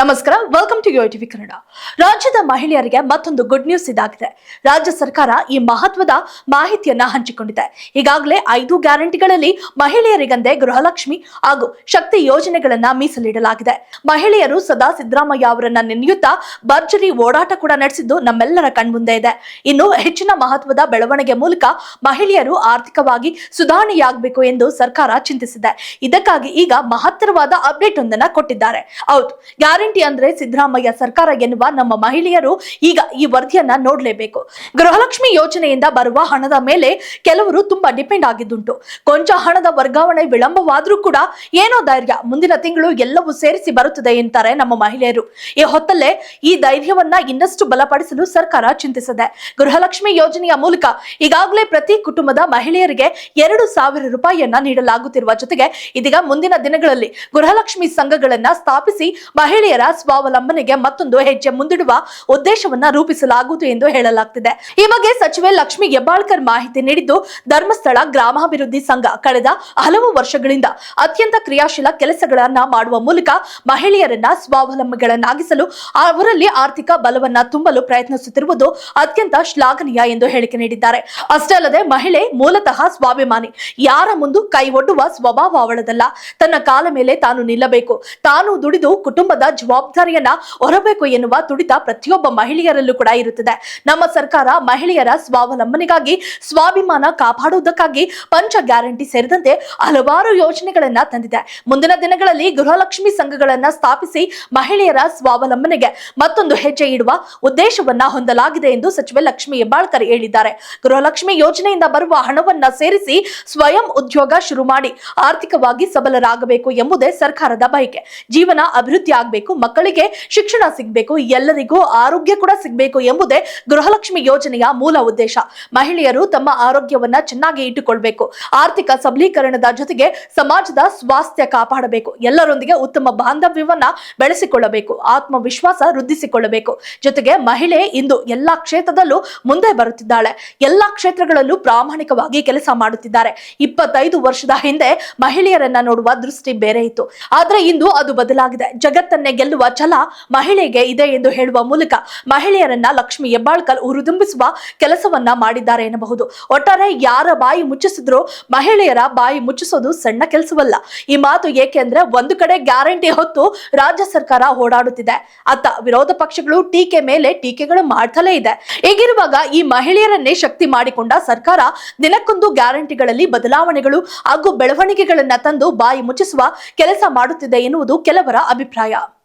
ನಮಸ್ಕಾರ welcome to TV Kannada. ರಾಜ್ಯದ ಮಹಿಳೆಯರಿಗೆ ಮತ್ತೊಂದು ಗುಡ್ ನ್ಯೂಸ್ ಇದಾಗಿದೆ. ರಾಜ್ಯ ಸರ್ಕಾರ ಈ ಮಹತ್ವದ ಮಾಹಿತಿಯನ್ನ ಹಂಚಿಕೊಂಡಿದೆ. ಈಗಾಗಲೇ ಐದು ಗ್ಯಾರಂಟಿಗಳಲ್ಲಿ ಮಹಿಳೆಯರಿಗಂದೇ ಗೃಹಲಕ್ಷ್ಮಿ ಹಾಗೂ ಶಕ್ತಿ ಯೋಜನೆಗಳನ್ನ ಮೀಸಲಿಡಲಾಗಿದೆ. ಮಹಿಳೆಯರು ಸದಾ ಸಿದ್ದರಾಮಯ್ಯ ಅವರನ್ನ ನೆನೆಯುತ್ತಾ ಭರ್ಜರಿ ಓಡಾಟ ಕೂಡ ನಡೆಸಿದ್ದು ನಮ್ಮೆಲ್ಲರ ಕಣ್ಮುಂದೆ ಇದೆ. ಇನ್ನು ಹೆಚ್ಚಿನ ಮಹತ್ವದ ಬೆಳವಣಿಗೆ ಮೂಲಕ ಮಹಿಳೆಯರು ಆರ್ಥಿಕವಾಗಿ ಸುಧಾರಣೆಯಾಗಬೇಕು ಎಂದು ಸರ್ಕಾರ ಚಿಂತಿಸಿದೆ. ಇದಕ್ಕಾಗಿ ಈಗ ಮಹತ್ತರವಾದ ಅಪ್ಡೇಟ್ ಒಂದನ್ನ ಕೊಟ್ಟಿದ್ದಾರೆ. ಹೌದು, ಗ್ಯಾರಂಟಿ ಅಂದ್ರೆ ಸಿದ್ದರಾಮಯ್ಯ ಸರ್ಕಾರ ಎನ್ನುವ ನಮ್ಮ ಮಹಿಳೆಯರು ಈಗ ಈ ವರದಿಯನ್ನ ನೋಡ್ಲೇಬೇಕು. ಗೃಹಲಕ್ಷ್ಮಿ ಯೋಜನೆಯಿಂದ ಬರುವ ಹಣದ ಮೇಲೆ ಕೆಲವರು ತುಂಬಾ ಡಿಪೆಂಡ್ ಆಗಿದ್ದುಂಟು. ಕೊಂಚ ಹಣದ ವರ್ಗಾವಣೆ ವಿಳಂಬವಾದ್ರೂ ಕೂಡ ಏನೋ ಧೈರ್ಯ, ಮುಂದಿನ ತಿಂಗಳು ಎಲ್ಲವೂ ಸೇರಿಸಿ ಬರುತ್ತದೆ ಎಂತಾರೆ ನಮ್ಮ ಮಹಿಳೆಯರು. ಈ ಹೊತ್ತಲ್ಲೇ ಈ ಧೈರ್ಯವನ್ನ ಇನ್ನಷ್ಟು ಬಲಪಡಿಸಲು ಸರ್ಕಾರ ಚಿಂತಿಸಿದೆ. ಗೃಹಲಕ್ಷ್ಮಿ ಯೋಜನೆಯ ಮೂಲಕ ಈಗಾಗಲೇ ಪ್ರತಿ ಕುಟುಂಬದ ಮಹಿಳೆಯರಿಗೆ ಎರಡು ಸಾವಿರ ರೂಪಾಯಿಯನ್ನ ನೀಡಲಾಗುತ್ತಿರುವ ಜೊತೆಗೆ ಇದೀಗ ಮುಂದಿನ ದಿನಗಳಲ್ಲಿ ಗೃಹಲಕ್ಷ್ಮಿ ಸಂಘಗಳನ್ನ ಸ್ಥಾಪಿಸಿ ಮಹಿಳೆಯರ ಸ್ವಾವಲಂಬನೆಗೆ ಮತ್ತೊಂದು ಹೆಜ್ಜೆ ಮುಂದಿಡುವ ಉದ್ದೇಶವನ್ನ ರೂಪಿಸಲಾಗುವುದು ಎಂದು ಹೇಳಲಾಗುತ್ತಿದೆ ಈ ಬಗ್ಗೆ ಸಚಿವೆ ಲಕ್ಷ್ಮಿ ಹೆಬ್ಬಾಳ್ಕರ್ ಮಾಹಿತಿ ನೀಡಿದ್ದು, ಧರ್ಮಸ್ಥಳ ಗ್ರಾಮಾಭಿವೃದ್ಧಿ ಸಂಘ ಕಳೆದ ಹಲವು ವರ್ಷಗಳಿಂದ ಅತ್ಯಂತ ಕ್ರಿಯಾಶೀಲ ಕೆಲಸಗಳನ್ನ ಮಾಡುವ ಮೂಲಕ ಮಹಿಳೆಯರನ್ನ ಸ್ವಾವಲಂಬಿಗಳನ್ನಾಗಿಸಲು ಅವರಲ್ಲಿ ಆರ್ಥಿಕ ಬಲವನ್ನ ತುಂಬಲು ಪ್ರಯತ್ನಿಸುತ್ತಿರುವುದು ಅತ್ಯಂತ ಶ್ಲಾಘನೀಯ ಎಂದು ಹೇಳಿಕೆ ನೀಡಿದ್ದಾರೆ. ಅಷ್ಟೇ ಅಲ್ಲದೆ ಮಹಿಳೆ ಮೂಲತಃ ಸ್ವಾಭಿಮಾನಿ. ಯಾರ ಮುಂದೆ ಕೈ ಒಡ್ಡುವ ಸ್ವಭಾವ ಅವಳದಲ್ಲ. ತನ್ನ ಕಾಲ ಮೇಲೆ ತಾನು ನಿಲ್ಲಬೇಕು. ತಾನು ದುಡಿದು ಕುಟುಂಬದ ಜವಾಬ್ದಾರಿಯನ್ನ ಹೊರಬೇಕು ಎನ್ನುವ ತುಡಿತ ಪ್ರತಿಯೊಬ್ಬ ಮಹಿಳೆಯರಲ್ಲೂ ಕೂಡ ಇರುತ್ತದೆ. ನಮ್ಮ ಸರ್ಕಾರ ಮಹಿಳೆಯರ ಸ್ವಾವಲಂಬನೆಗಾಗಿ, ಸ್ವಾಭಿಮಾನ ಕಾಪಾಡುವುದಕ್ಕಾಗಿ ಪಂಚ ಗ್ಯಾರಂಟಿ ಸೇರಿದಂತೆ ಹಲವಾರು ಯೋಜನೆಗಳನ್ನ ತಂದಿದೆ. ಮುಂದಿನ ದಿನಗಳಲ್ಲಿ ಗೃಹಲಕ್ಷ್ಮಿ ಸಂಘಗಳನ್ನ ಸ್ಥಾಪಿಸಿ ಮಹಿಳೆಯರ ಸ್ವಾವಲಂಬನೆಗೆ ಮತ್ತೊಂದು ಹೆಜ್ಜೆ ಇಡುವ ಉದ್ದೇಶವನ್ನ ಹೊಂದಲಾಗಿದೆ ಎಂದು ಸಚಿವೆ ಲಕ್ಷ್ಮಿ ಹೆಬ್ಬಾಳ್ಕರ್ ಹೇಳಿದ್ದಾರೆ. ಗೃಹಲಕ್ಷ್ಮಿ ಯೋಜನೆಯಿಂದ ಬರುವ ಹಣವನ್ನ ಸೇರಿಸಿ ಸ್ವಯಂ ಉದ್ಯೋಗ ಶುರು ಮಾಡಿ ಆರ್ಥಿಕವಾಗಿ ಸಬಲರಾಗಬೇಕು ಎಂಬುದೇ ಸರ್ಕಾರದ ಬಯಕೆ. ಜೀವನ ಅಭಿವೃದ್ಧಿ ಆಗಬೇಕು ಮಕ್ಕಳಿಗೆ ಶಿಕ್ಷಣ ಸಿಗಬೇಕು, ಎಲ್ಲರಿಗೂ ಆರೋಗ್ಯ ಕೂಡ ಸಿಗಬೇಕು ಎಂಬುದೇ ಗೃಹಲಕ್ಷ್ಮಿ ಯೋಜನೆಯ ಮೂಲ ಉದ್ದೇಶ. ಮಹಿಳೆಯರು ತಮ್ಮ ಆರೋಗ್ಯವನ್ನ ಚೆನ್ನಾಗಿ ಇಟ್ಟುಕೊಳ್ಬೇಕು. ಆರ್ಥಿಕ ಸಬಲೀಕರಣದ ಜೊತೆಗೆ ಸಮಾಜದ ಸ್ವಾಸ್ಥ್ಯ ಕಾಪಾಡಬೇಕು. ಎಲ್ಲರೊಂದಿಗೆ ಉತ್ತಮ ಬಾಂಧವ್ಯವನ್ನ ಬೆಳೆಸಿಕೊಳ್ಳಬೇಕು, ಆತ್ಮವಿಶ್ವಾಸ ವೃದ್ಧಿಸಿಕೊಳ್ಳಬೇಕು. ಜೊತೆಗೆ ಮಹಿಳೆ ಇಂದು ಎಲ್ಲಾ ಕ್ಷೇತ್ರದಲ್ಲೂ ಮುಂದೆ ಬರುತ್ತಿದ್ದಾಳೆ. ಎಲ್ಲಾ ಕ್ಷೇತ್ರಗಳಲ್ಲೂ ಪ್ರಾಮಾಣಿಕವಾಗಿ ಕೆಲಸ ಮಾಡುತ್ತಿದ್ದಾರೆ. ಇಪ್ಪತ್ತೈದು ವರ್ಷದ ಹಿಂದೆ ಮಹಿಳೆಯರನ್ನ ನೋಡುವ ದೃಷ್ಟಿ ಬೇರೆ ಇತ್ತು. ಆದ್ರೆ ಇಂದು ಅದು ಬದಲಾಗಿದೆ. ಜಗತ್ತನ್ನೇ ಗೆಲ್ಲುವ ಛಲ ಮಹಿಳೆಗೆ ಇದೆ ಎಂದು ಹೇಳುವ ಮೂಲಕ ಮಹಿಳೆಯರನ್ನ ಲಕ್ಷ್ಮಿ ಹೆಬ್ಬಾಳ್ಕರ್ ಹುರಿದುಂಬಿಸುವ ಕೆಲಸವನ್ನ ಮಾಡಿದ್ದಾರೆ ಎನ್ನಬಹುದು. ಒಟ್ಟಾರೆ ಯಾರ ಬಾಯಿ ಮುಚ್ಚಿಸಿದ್ರು ಮಹಿಳೆಯರ ಬಾಯಿ ಮುಚ್ಚಿಸೋದು ಸಣ್ಣ ಕೆಲಸವಲ್ಲ. ಈ ಮಾತು ಏಕೆಂದ್ರೆ ಒಂದು ಕಡೆ ಗ್ಯಾರಂಟಿ ಹೊತ್ತು ರಾಜ್ಯ ಸರ್ಕಾರ ಓಡಾಡುತ್ತಿದೆ. ಅತ್ತ ವಿರೋಧ ಪಕ್ಷಗಳು ಟೀಕೆ ಮೇಲೆ ಟೀಕೆಗಳು ಮಾಡ್ತಲೇ ಇದೆ. ಹೀಗಿರುವಾಗ ಈ ಮಹಿಳೆಯರನ್ನೇ ಶಕ್ತಿ ಮಾಡಿಕೊಂಡ ಸರ್ಕಾರ ದಿನಕ್ಕೊಂದು ಗ್ಯಾರಂಟಿಗಳಲ್ಲಿ ಬದಲಾವಣೆಗಳು ಹಾಗೂ ಬೆಳವಣಿಗೆಗಳನ್ನ ತಂದು ಬಾಯಿ ಮುಚ್ಚಿಸುವ ಕೆಲಸ ಮಾಡುತ್ತಿದೆ ಎನ್ನುವುದು ಕೆಲವರ ಅಭಿಪ್ರಾಯ.